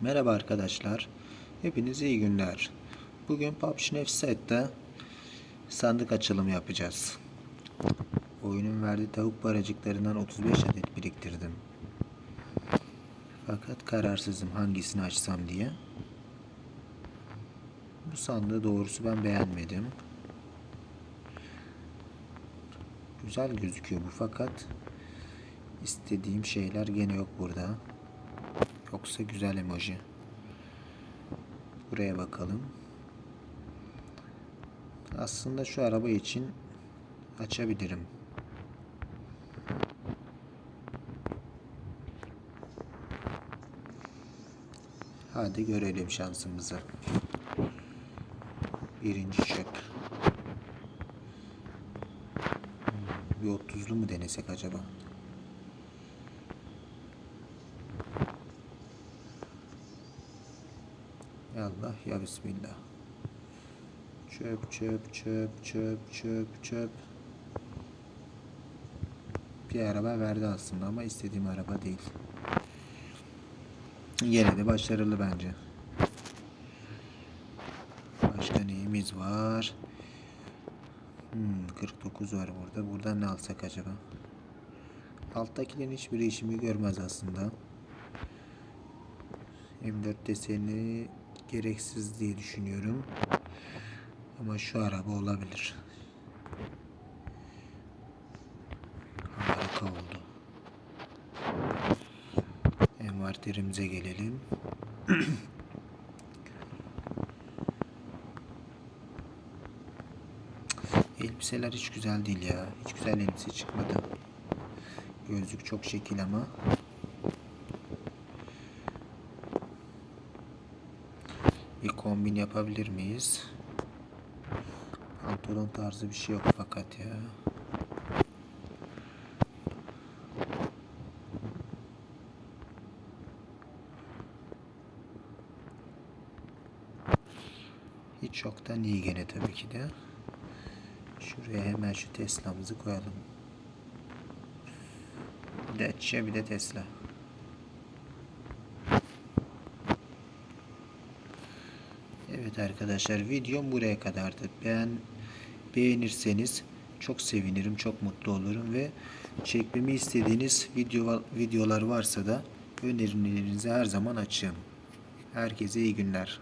Merhaba arkadaşlar. Hepinize iyi günler. Bugün PUBG Nefset'te sandık açılımı yapacağız. Oyunun verdiği tavuk paracıklarından 35 adet biriktirdim. Fakat kararsızım hangisini açsam diye. Bu sandığı doğrusu ben beğenmedim. Güzel gözüküyor bu fakat istediğim şeyler gene yok burada. Yoksa güzel emoji. Buraya bakalım. Aslında şu araba için açabilirim. Hadi görelim şansımızı. Birinci. Hmm, Bir 30'lu mu denesek acaba? Ya Allah ya Bismillah. Çöp çöp çöp çöp çöp çöp. Bir araba verdi aslında ama istediğim araba değil. Yine de başarılı bence. Başka neyimiz var? Hmm, 49 var burada. Buradan ne alsak acaba? Alttakilerin hiçbiri işimi görmez aslında. M4 deseni gereksiz diye düşünüyorum. Ama şu araba olabilir. Harika oldu. Envanterimize gelelim. Elbiseler hiç güzel değil ya. Hiç güzel elbise çıkmadı. Gözlük çok şekil ama. Bir kombin yapabilir miyiz? Pantolon tarzı bir şey yok fakat ya. Hiç yoktan iyi gene tabii ki de. Şuraya hemen şu Tesla'mızı koyalım. Bir de Dacia bir de Tesla. Evet arkadaşlar videom buraya kadardı. Beğen beğenirseniz çok sevinirim, çok mutlu olurum ve çekmemi istediğiniz video videolar varsa da önerilerinizi her zaman açığım. Herkese iyi günler.